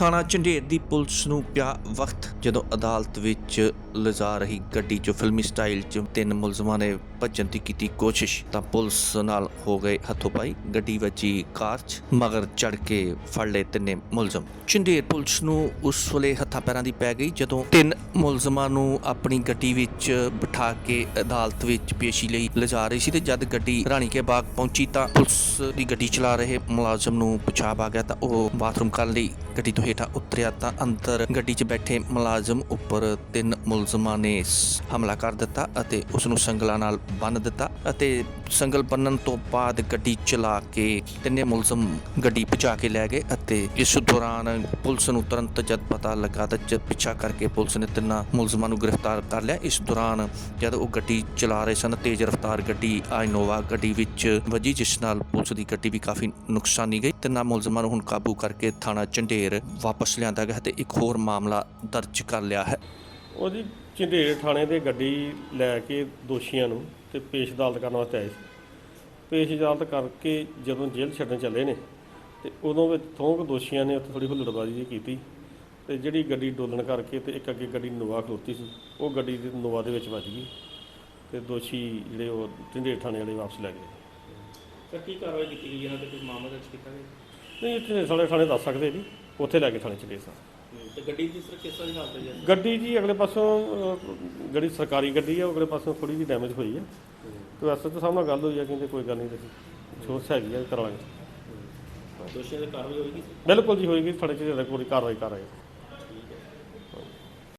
ਥਾਣਾ ਝੰਡੇਰ ਦੀ ਪੁਲਿਸ ਨੂੰ ਪਿਆ ਵਕਤ ਜਦੋਂ ਅਦਾਲਤ ਵਿੱਚ ਲਿਜਾ ਰਹੀ ਗੱਡੀ 'ਚ, ਫਿਲਮੀ ਸਟਾਈਲ 'ਚ ਤਿੰਨ ਮੁਲਜ਼ਮਾਂ ਨੇ ਭੱਜਣ ਦੀ ਕੀਤੀ ਕੋਸ਼ਿਸ਼। ਤਾਂ ਪੁਲਿਸ ਨਾਲ ਹੋ ਗਏ ਹੱਥੋਂ-ਪਾਈ। ਗੱਡੀ ਵੱਜੀ ਕਾਰ 'ਚ, ਮਗਰ ਚੜ ਕੇ ਫੜ ਲਏ ਤਿੰਨੇ ਮੁਲਜ਼ਮ। ਝੰਡੇਰ ਪੁਲਿਸ ਨੂੰ ਉਸ ਵੇਲੇ ਹੱਥਾਂ ਪੈਰਾਂ ਦੀ ਪੈ ਗਈ, ਜਦੋਂ ਤਿੰਨ ਮੁਲਜ਼ਮਾਂ ਨੂੰ ਆਪਣੀ ਗੱਡੀ ਵਿੱਚ ਬਿਠਾ ਕੇ ਅਦਾਲਤ ਵਿੱਚ ਪੇਸ਼ੀ ਲਈ ਲਿਜਾ ਰਹੀ ਸੀ ਤੇ ਜਦ ਗੱਡੀ ਰਾਣੀ ਕੇ ਬਾਗ ਪਹੁੰਚੀ ਤਾਂ ਪੁਲਿਸ ਦੀ ਗੱਡੀ ਚਲਾ ਰਹੇ ਮੁਲਾਜ਼ਮ ਨੂੰ ਪਿਸ਼ਾਬ ਆ ਗਿਆ ਤਾਂ ਉਹ ਬਾਥਰੂਮ ਕਰਨ ਲਈ। ਗੱਡੀ ਤੋਂ ਹੇਠਾਂ ਉਤਰਿਆ ਤਾਂ ਅੰਦਰ ਗੱਡੀ 'ਚ ਬੈਠੇ ਮੁਲਾਜ਼ਮ ਉੱਪਰ ਤਿੰਨ ਮੁਲਜ਼ਮਾਂ ਨੇ ਹਮਲਾ ਕਰ ਦਿੱਤਾ ਅਤੇ ਉਸ ਨੂੰ ਸੰਗਲਾਂ ਨਾਲ ਬੰਨ੍ਹ ਦਿੱਤਾ ਅਤੇ ਸੰਗਲ ਬੰਨਣ ਤੋਂ ਬਾਅਦ ਗੱਡੀ ਚਲਾ ਕੇ ਤਿੰਨੇ ਮੁਲਜ਼ਮ ਗੱਡੀ ਪਹੁੰਚਾ ਕੇ ਲੈ ਗਏ ਅਤੇ ਇਸ ਦੌਰਾਨ ਪੁਲਿਸ ਨੂੰ ਤੁਰੰਤ ਜਦ ਪਤਾ ਲੱਗਾ ਤਾਂ ਜਦ ਪਿੱਛਾ ਕਰਕੇ ਪੁਲਿਸ ਨੇ ਤਿੰਨਾਂ ਮੁਲਜ਼ਮਾਂ ਨੂੰ ਗ੍ਰਿਫਤਾਰ ਕਰ ਲਿਆ। ਇਸ ਦੌਰਾਨ ਜਦ ਉਹ ਗੱਡੀ ਚਲਾ ਰਹੇ ਸਨ, ਤੇਜ਼ ਰਫ਼ਤਾਰ ਗੱਡੀ ਆ ਇਨੋਵਾ ਗੱਡੀ ਵਿੱਚ ਵੱਜੀ, ਜਿਸ ਨਾਲ ਪੁਲਿਸ ਦੀ ਗੱਡੀ ਵੀ ਕਾਫੀ ਨੁਕਸਾਨੀ ਗਈ। ਤਿੰਨਾਂ ਮੁਲਜ਼ਮਾਂ ਨੂੰ ਹੁਣ ਕਾਬੂ ਕਰਕੇ ਥਾਣਾ ਝੰਡੇਰ ਵਾਪਸ ਲਿਆਂਦਾ ਗਿਆ ਤੇ ਇੱਕ ਹੋਰ ਮਾਮਲਾ ਦਰਜ ਕਰ ਲਿਆ ਹੈ। ਉਹ ਜੀ ਝੰਡੇਰ ਥਾਣੇ ਦੇ ਗੱਡੀ ਲੈ ਕੇ ਦੋਸ਼ੀਆਂ ਨੂੰ ਤੇ ਪੇਸ਼ ਅਦਾਲਤ ਕਰਨ ਵਾਸਤੇ ਆਏ ਸੀ। ਪੇਸ਼ ਅਦਾਲਤ ਕਰਕੇ ਜਦੋਂ ਜੇਲ੍ਹ ਛੱਡਣ ਚੱਲੇ ਨੇ ਤੇ ਉਦੋਂ ਵਿੱਚ ਥੋਂਕ ਦੋਸ਼ੀਆਂ ਨੇ ਉੱਥੇ ਥੋੜੀ ਹੁੱਲੜਬਾਜ਼ੀ ਜਿਹੀ ਕੀਤੀ ਤੇ ਜਿਹੜੀ ਗੱਡੀ ਡੋਲਣ ਕਰਕੇ ਤੇ ਇੱਕ ਅੱਗੇ ਗੱਡੀ ਨੋਵਾ ਖਲੋਤੀ ਸੀ ਉਹ ਗੱਡੀ ਦੀ ਨੋਵਾ ਦੇ ਵਿੱਚ ਵੱਜ ਗਈ ਤੇ ਦੋਸ਼ੀ ਜਿਹੜੇ ਉਹ ਝੰਡੇਰ ਥਾਣੇ ਵਾਲੇ ਵਾਪਸ ਲੈ ਗਏ। ਸਰ ਕੀ ਕਾਰਵਾਈ ਕੀਤੀ ਗਈ? ਇਹਨਾਂ ਤੇ ਕੋਈ ਮਾਮਲਾ ਦਰਜ ਕੀਤਾ ਗਿਆ? ਨਹੀਂ ਇੱਥੇ ਸਾਡੇ ਥਾਣੇ ਦੱਸ ਸਕਦੇ ਜੀ ਉੱਥੇ ਲੈ ਕੇ ਥਾਣੇ ਚਲੇ ਸਾਂ ਤੇ ਗੱਡੀ ਦੀ ਸਰ ਕਿਸ ਤਰ੍ਹਾਂ ਦੀ ਹਾਲਤ ਹੈ ਜੀ? ਗੱਡੀ ਜੀ ਅਗਲੇ ਪਾਸੋਂ ਅਹ, ਜਿਹੜੀ ਸਰਕਾਰੀ ਗੱਡੀ ਹੈ ਉਹ ਅਗਲੇ ਪਾਸੋਂ ਥੋੜੀ ਜਿਹੀ ਡੈਮੇਜ ਹੋਈ ਹੈ ਤੇ ਵੈਸੇ ਤਾਂ ਸਾਹਮਣੇ ਗੱਲ ਹੋਈ ਹੈ ਕਹਿੰਦੇ ਕੋਈ ਗੱਲ ਨਹੀਂ ਦੇਖੀ ਛੋਟ ਹੈਗੀ ਹੈ ਕਰਾਂਗੇ। ਦੋਸ਼ੀਆਂ ਦੀ ਕਾਰਵਾਈ ਹੋਏਗੀ? ਬਿਲਕੁਲ ਜੀ ਹੋਏਗੀ ਥਾਣੇ ਚ ਜਿਹੜਾ ਕੋਈ ਕਾਰਵਾਈ ਕਰ ਰਹੇ